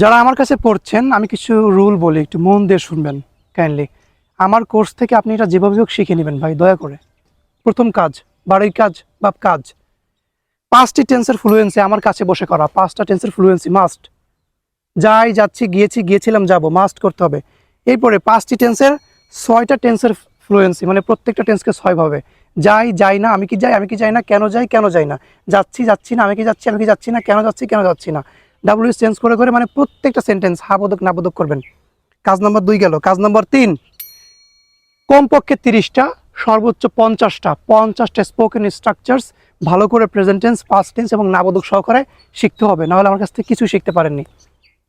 যারা আমার কাছে পড়ছেন, আমি কিছু রুল বলি, একটু মন দিয়ে শুনবেন কাইন্ডলি আমার কোর্স থেকে আপনি এটা যেভাবে হোক শিখে নেবেন ভাই, দয়া করে। প্রথম কাজ বাড়ির কাজ বা কাজ। পাঁচটি টেন্সের ফ্লুয়েন্সি আমার কাছে বসে করা, পাঁচটা টেন্সের ফ্লুয়েন্সি মাস্ট যাই যাচ্ছি, গিয়েছি, গিয়েছিলাম, যাব মাস্ট করতে হবে। এরপরে পাঁচটি টেন্সের ছয়টা টেন্সের ফ্লুয়েন্সি মানে প্রত্যেকটা টেন্সকে ছয়ভাবে যাই যাই না, আমি কি যাই, আমি কি যাই না, কেন যাই কেন যাই না। যাচ্ছি যাচ্ছি না, আমি কি যাচ্ছি, আমি কি যাচ্ছি না, কেন যাচ্ছি কেন যাচ্ছি না। ডাব্লিউ চেঞ্জ করে করে মানে প্রত্যেকটা সেন্টেন্স হাবোধক নাবোধক করবেন। কাজ নম্বর দুই গেল। কাজ নম্বর তিন, কমপক্ষে তিরিশটা, সর্বোচ্চ পঞ্চাশটা পঞ্চাশটা স্পোকেন স্ট্রাকচার্স ভালো করে প্রেজেন্টেন্স পাস্ট টেন্স এবং নাবোধক সহকারে শিখতে হবে। নাহলে আমার কাছ থেকে কিছু শিখতে পারেননি।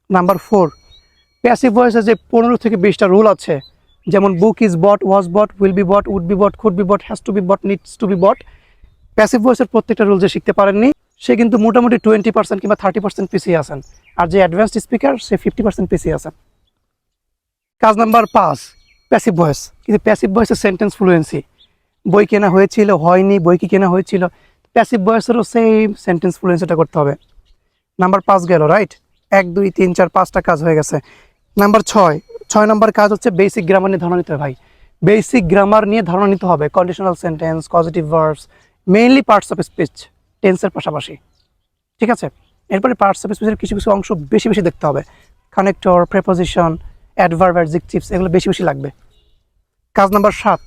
নাম্বার ফোর প্যাসিভ ভয়েসে যে পনেরো থেকে বিশটা রুল আছে, যেমন book is bought was bought will be bought would be bought could be bought has to be bought needs to be bought passive ভয়েসের প্রত্যেকটা রুল যে শিখতে পারেননি সে কিন্তু মোটামুটি টোয়েন্টি পার্সেন্ট কিংবা থার্টি পার্সেন্ট পিছিয়ে আছেন। আর যে অ্যাডভান্সড স্পিকার সে ফিফটি পার্সেন্ট পিছিয়ে আছেন। কাজ নাম্বার পাঁচ প্যাসিভ ভয়েস কিন্তু প্যাসিভ ভয়েসের সেন্টেন্স ফ্লুয়েন্সি বই কেনা হয়েছিল, হয়নি, বই কি কেনা হয়েছিল? প্যাসিভ ভয়েসেরও সেম সেন্টেন্স ফ্লুয়েন্সিটা করতে হবে। নাম্বার পাঁচ গেল রাইট এক, দুই, তিন, চার, পাঁচটা কাজ হয়ে গেছে। নাম্বার ছয় ছয় নম্বর কাজ হচ্ছে বেসিক গ্রামার নিয়ে ধারণা নিতে হবে ভাই। বেসিক গ্রামার নিয়ে ধারণা নিতে হবে। Conditional sentence positive verbs mainly parts of speech টেন্সের পাশাপাশি। ঠিক আছে? এরপরে পার্টস অফ স্পিচের কিছু কিছু অংশ বেশি বেশি দেখতে হবে। কানেক্টর প্রেপোজিশন অ্যাডভার্ব অ্যাডজেক্টিভস এগুলো বেশি বেশি লাগবে। কাজ নাম্বার সাত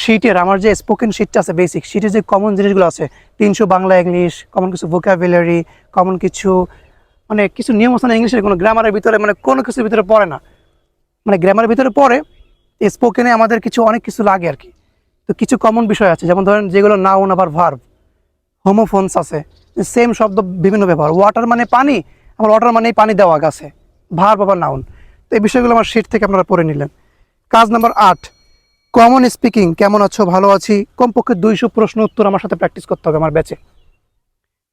শিটের আমার যে স্পোকেন শিটটা আছে বেসিক শিটের যে কমন জিনিসগুলো আছে, তিনশো বাংলা ইংলিশ কমন কিছু ভোকাবুলারি কমন কিছু মানে কিছু নিয়ম আছে না ইংলিশের কোনো গ্রামারের ভিতরে মানে কোনো কিছুর ভিতরে পড়ে না। মানে গ্রামারের ভিতরে পড়ে স্পোকেনে আমাদের কিছু অনেক কিছু লাগে আর কি। তো কিছু কমন বিষয় আছে, যেমন ধরেন যেগুলো নাউন আবার ভার্ব হোমোফোনস আছে। সেম শব্দ বিভিন্ন ব্যবহার। ওয়াটার মানে পানি আমার ওয়াটার মানেই পানি দেওয়া গাছে। ভার আবার নাউন তো এই বিষয়গুলো আমার শিট থেকে আপনারা পড়ে নিলেন। কাজ নাম্বার আট কমন স্পিকিং কেমন আছো, ভালো আছি? কমপক্ষে দুইশো প্রশ্ন উত্তর আমার সাথে প্র্যাকটিস করতে হবে আমার ব্যাচে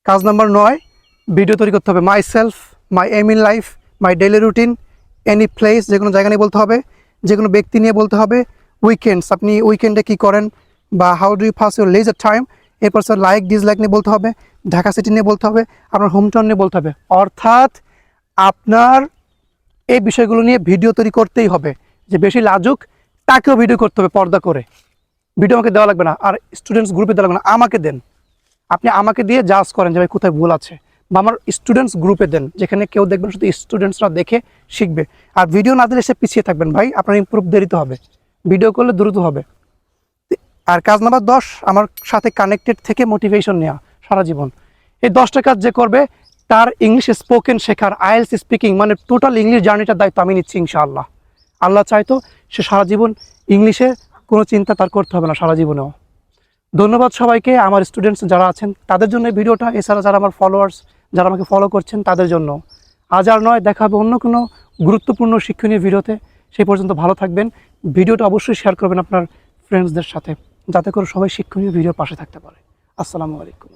কাজ নাম্বার নয় ভিডিও তৈরি করতে হবে myself my aim in life my daily routine any place যে কোনো জায়গা নিয়ে বলতে হবে যে কোনো ব্যক্তি নিয়ে বলতে হবে উইকেন্ডস আপনি উইকেন্ডে কী করেন, বা how do you pass your leisure time এরপর স্যার লাইক ডিসলাইক নিয়ে বলতে হবে, ঢাকা সিটি নিয়ে বলতে হবে, আপনার হোম টাউন নিয়ে বলতে হবে। অর্থাৎ আপনার এই বিষয়গুলো নিয়ে ভিডিও তৈরি করতেই হবে। যে বেশি লাজুক, তাকেও ভিডিও করতে হবে পর্দা করে। ভিডিও আমাকে দেওয়া লাগবে না। আর স্টুডেন্টস গ্রুপে দেওয়া লাগবে না। আমাকে দেন। আপনি আমাকে দিয়ে জাজ করেন যে ভাই কোথায় ভুল আছে। বা আমার স্টুডেন্টস গ্রুপে দেন, যেখানে কেউ দেখবেন শুধু স্টুডেন্টসরা দেখে শিখবে। আর ভিডিও না দিলে সে পিছিয়ে থাকবেন। ভাই, আপনার ইম্প্রুভ দেরিতে হবে। ভিডিও করলে দ্রুত হবে। আর কাজ নাম্বার দশ, আমার সাথে কানেক্টেড থেকে মোটিভেশন নেওয়া সারা জীবন। এই দশটা কাজ যে করবে, তার ইংলিশ স্পোকেন শেখার আইএলস স্পিকিং মানে টোটাল ইংলিশ জার্নিটার দায়িত্ব আমি নিচ্ছি ইনশাআল্লাহ। আল্লাহ চাইতো সে সারা জীবন ইংলিশে কোনো চিন্তা তার করতে হবে না সারা জীবনেও। ধন্যবাদ সবাইকে, আমার স্টুডেন্টস যারা আছেন, তাদের জন্য ভিডিওটা, এছাড়া যারা আমার ফলোয়ার্স যারা আমাকে ফলো করছেন, তাদের জন্য। আজ আর নয়, দেখা হবে অন্য কোনো গুরুত্বপূর্ণ শিক্ষণীয় ভিডিওতে। সেই পর্যন্ত ভালো থাকবেন। ভিডিওটা অবশ্যই শেয়ার করবেন আপনার ফ্রেন্ডসদের সাথে। যাতে করে সবাই শিক্ষণীয় ভিডিওর পাশে থাকতে পারে। আসসালামু আলাইকুম।